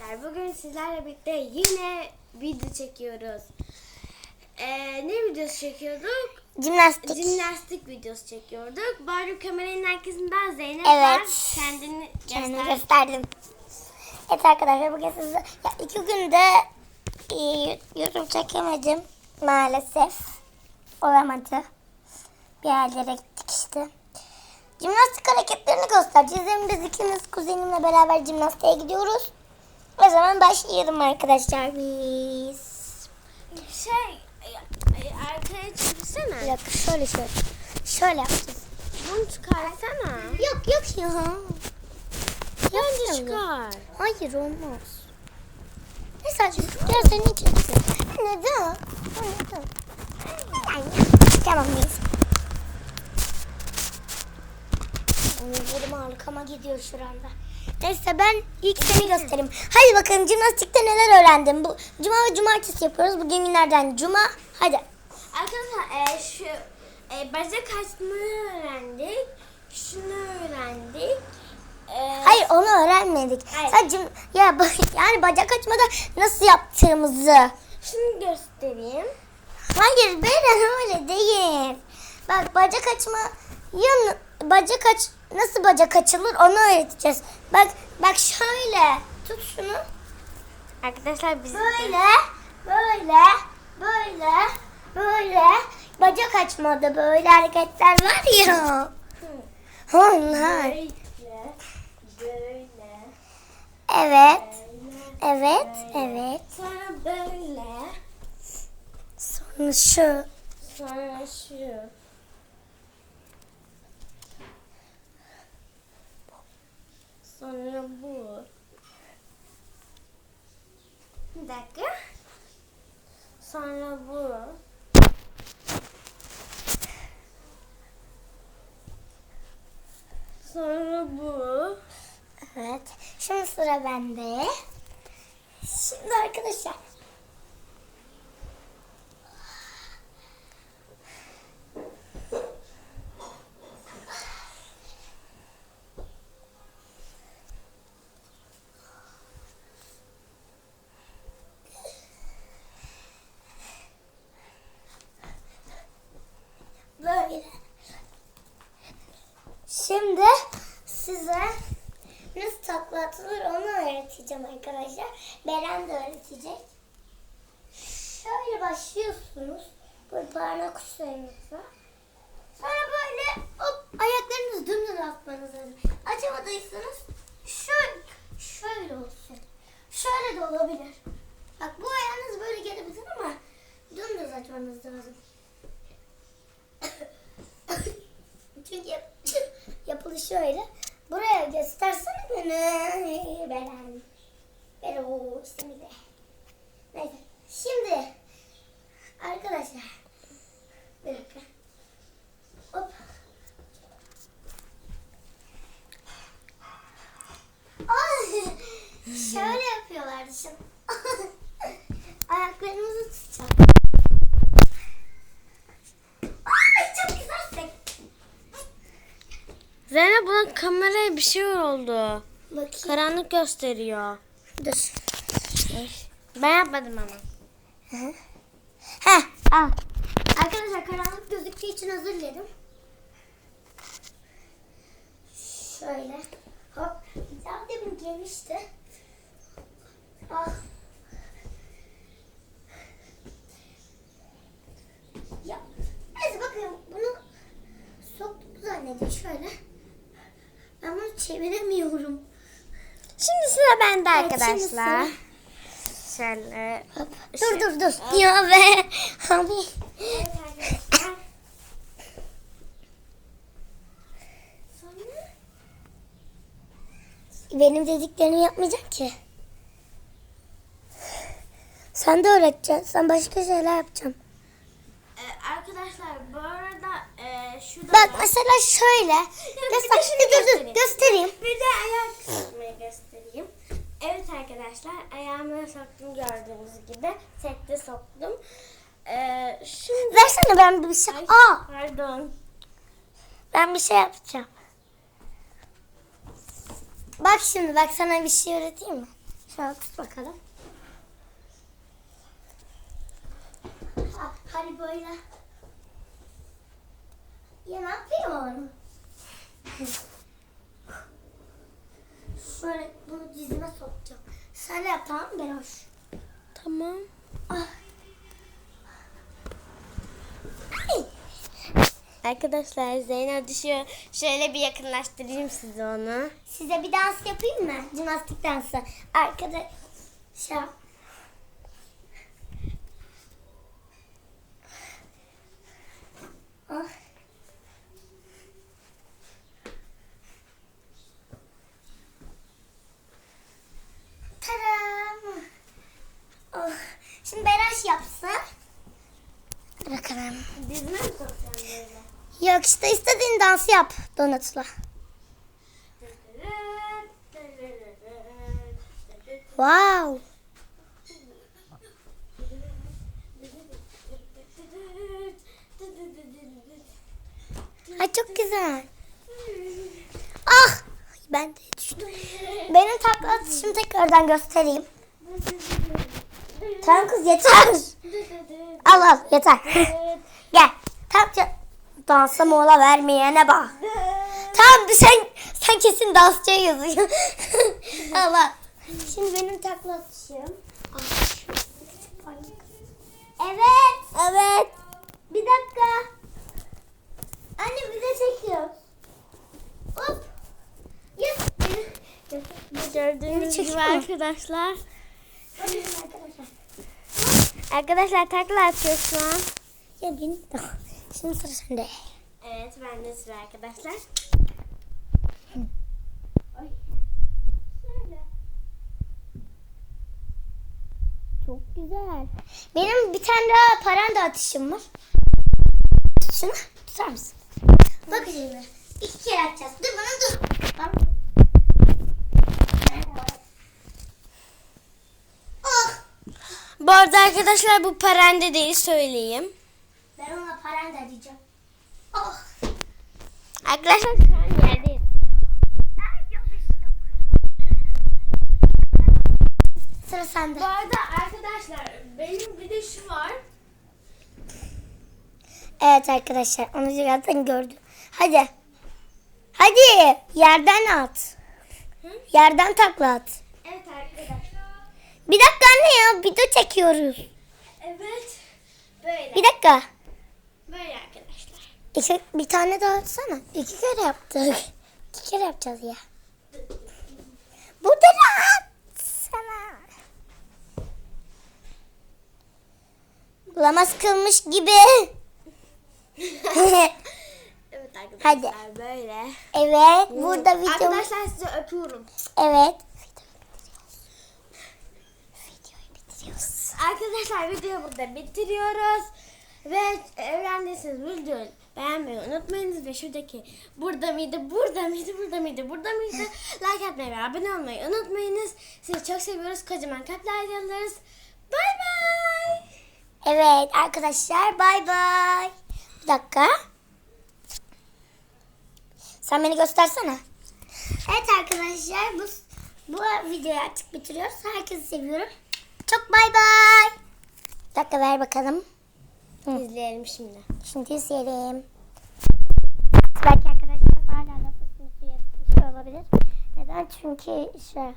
arkadaşlar. Bugün sizlerle birlikte yine video çekiyoruz. Ee, ne videosu çekiyorduk? Jimnastik. Jimnastik videosu çekiyorduk. Bari kameranın arkasında Zeynep Evet. var. Kendini göster. gösterdim. Evet arkadaşlar bugün size ya iki günde e, yorum çekemedim maalesef. Olamadı. Bir yerlere gittik işte. Jimnastik hareketlerini göstereceğiz. Hem biz ikimiz kuzenimle beraber jimnastiğe gidiyoruz. O zaman başlayalım arkadaşlar biz. Şey, e, e, arkaya çevirsene. dakika şöyle şöyle. Şöyle yapacağız. Bunu çıkarsana. Yok yok ya. Bence Yok. çıkar. Hayır olmaz. Ne saçma. Gel seni çeksin. Neden? Neden? Tamam neyse. Omuzlarım arkama gidiyor şu anda. Neyse ben ilk seni göstereyim. Hadi bakalım jimnastikte neler öğrendim. Bu cuma ve cumartesi yapıyoruz. Bugün günlerden cuma. Hadi. Arkadaşlar e, şu e, bacak açmayı öğrendik. Şunu öğrendik. E, Hayır onu öğrenmedik. Hayır. Sadece ya yani bacak açmada nasıl yaptığımızı. Şunu göstereyim. Hayır Beren öyle değil. Bak bacak açma yan bacak aç nasıl bacak açılır onu öğreteceğiz. Bak bak şöyle tut şunu. Arkadaşlar biz Böyle böyle böyle böyle bacak açmada böyle hareketler var ya. Onlar. böyle böyle Evet. böyle Evet. Evet. sonra böyle Sonra şu. sonra şu sonra bu bir dakika sonra bu sonra bu Evet. Şimdi sıra bende. Şimdi arkadaşlar. Böyle. Şimdi size nasıl takla atılır onu öğreteceğim arkadaşlar. Beren de öğretecek. Şöyle başlıyorsunuz. Böyle parmak uçlarınızla. Sonra böyle hop ayaklarınızı dümdüz atmanız lazım. Açamadıysanız şöyle, şöyle olsun. Şöyle de olabilir. Bak bu ayağınız böyle gelebilir ama dümdüz açmanız lazım. Çünkü yap- yapılışı öyle. Buraya göstersene beni. Beren. Ben o de. Neyse. Şimdi arkadaşlar bir dakika. Hop. Ay, şöyle yapıyorlardı şimdi. Ayaklarımızı tutacağım. Zeynep buna kameraya bir şey oldu. Bakayım. Karanlık gösteriyor. Dur. Ben yapmadım ama. Heh, al. Arkadaşlar karanlık gözüktüğü için özür dilerim. Şöyle. Hop. Daha demin gelmişti. Ah. Ya. Neyse bakın bunu soktuk zannediyor şöyle. Ben bunu çeviremiyorum. Şimdi sıra bende Evet, arkadaşlar. Şöyle. Hop. Dur dur dur. Ya be. Abi. Benim dediklerimi yapmayacak ki. Sen de öğreteceksin. Sen başka şeyler yapacaksın. e, arkadaşlar bu arada e, şurada Bak mesela şöyle. bir Göster, de şunu dur, dur, göstereyim. göstereyim. Bir de ayak kısmını göstereyim. Evet arkadaşlar ayağımı soktum gördüğünüz gibi. Tekte soktum. Ee, şimdi... Versene ben bir şey. Ay, Aa, Pardon. ben bir şey yapacağım. Bak şimdi bak sana bir şey öğreteyim mi? Şöyle tut bakalım. Ha, Hadi böyle. Ya ne yapıyorum? Şöyle bunu dizime sokacağım. Sen yap tamam mı Beroş? Tamam. Ah. Ay. Arkadaşlar Zeynep düşüyor. Şöyle bir yakınlaştırayım size onu. Size bir dans yapayım mı? Jimnastik dansı. Arkada yap. Ah. Tadam. Oh. Şimdi Beraş yapsın. Hadi bakalım. Dizime mi sokacağım böyle? Yok işte istediğin dansı yap Donat'la. Wow. Ay çok güzel. Ah! Ben de düştüm. Benim takla atışımı tekrardan göstereyim. Tamam kız yeter. Al al yeter. Gel. Tam dansa mola vermeyene bak. Tamam sen sen kesin dansçıya yazıyor. al al. Şimdi benim takla atışım. Evet. Evet. Bir dakika. Anne bize çekiyor. Hop. Yes. Gördüğünüz gibi arkadaşlar. Arkadaşlar takla atıyor şu an. Ya benim Şimdi sıra sende. Evet bende sıra arkadaşlar. Ay. Şöyle. Çok güzel. Benim bir tane daha paranda atışım var. Şunu tutar mısın? Bak şimdi. İki kere atacağız. Dur bana dur. Tamam. Bu arada arkadaşlar bu parende değil söyleyeyim. Ben ona paranda diyeceğim. Oh! Arkadaşlar şu an yerdeyiz. Sıra sende. Bu arada arkadaşlar benim bir de şu var. Evet arkadaşlar onu zaten gördüm. Hadi. Hadi yerden at. Hı? Yerden takla at. Evet arkadaşlar. Bir dakika anne ya video çekiyoruz. Evet. Böyle. Bir dakika. Böyle arkadaşlar. İki, bir tane daha atsana. İki kere yaptık. İki kere yapacağız ya. Burada da atsana. Bulamaz kılmış gibi. Evet arkadaşlar Hadi. böyle. evet burada video. Arkadaşlar sizi öpüyorum. Evet. Videoyu bitiriyoruz. Arkadaşlar videoyu burada bitiriyoruz. Ve öğrendiyseniz videoyu beğenmeyi unutmayınız ve şuradaki burada mıydı, burada mıydı, burada mıydı, burada mıydı like atmayı ve abone olmayı unutmayınız. Sizi çok seviyoruz. Kocaman kalpler yollarız. Bay bay. Evet arkadaşlar bay bay. Bir dakika. Sen beni göstersene. Evet arkadaşlar bu bu videoyu artık bitiriyoruz. Herkesi seviyorum. Çok bay bay. Bir dakika ver bakalım. Hı. İzleyelim şimdi. Şimdi izleyelim. Belki arkadaşlar hala lafı olabilir. Neden? Çünkü şey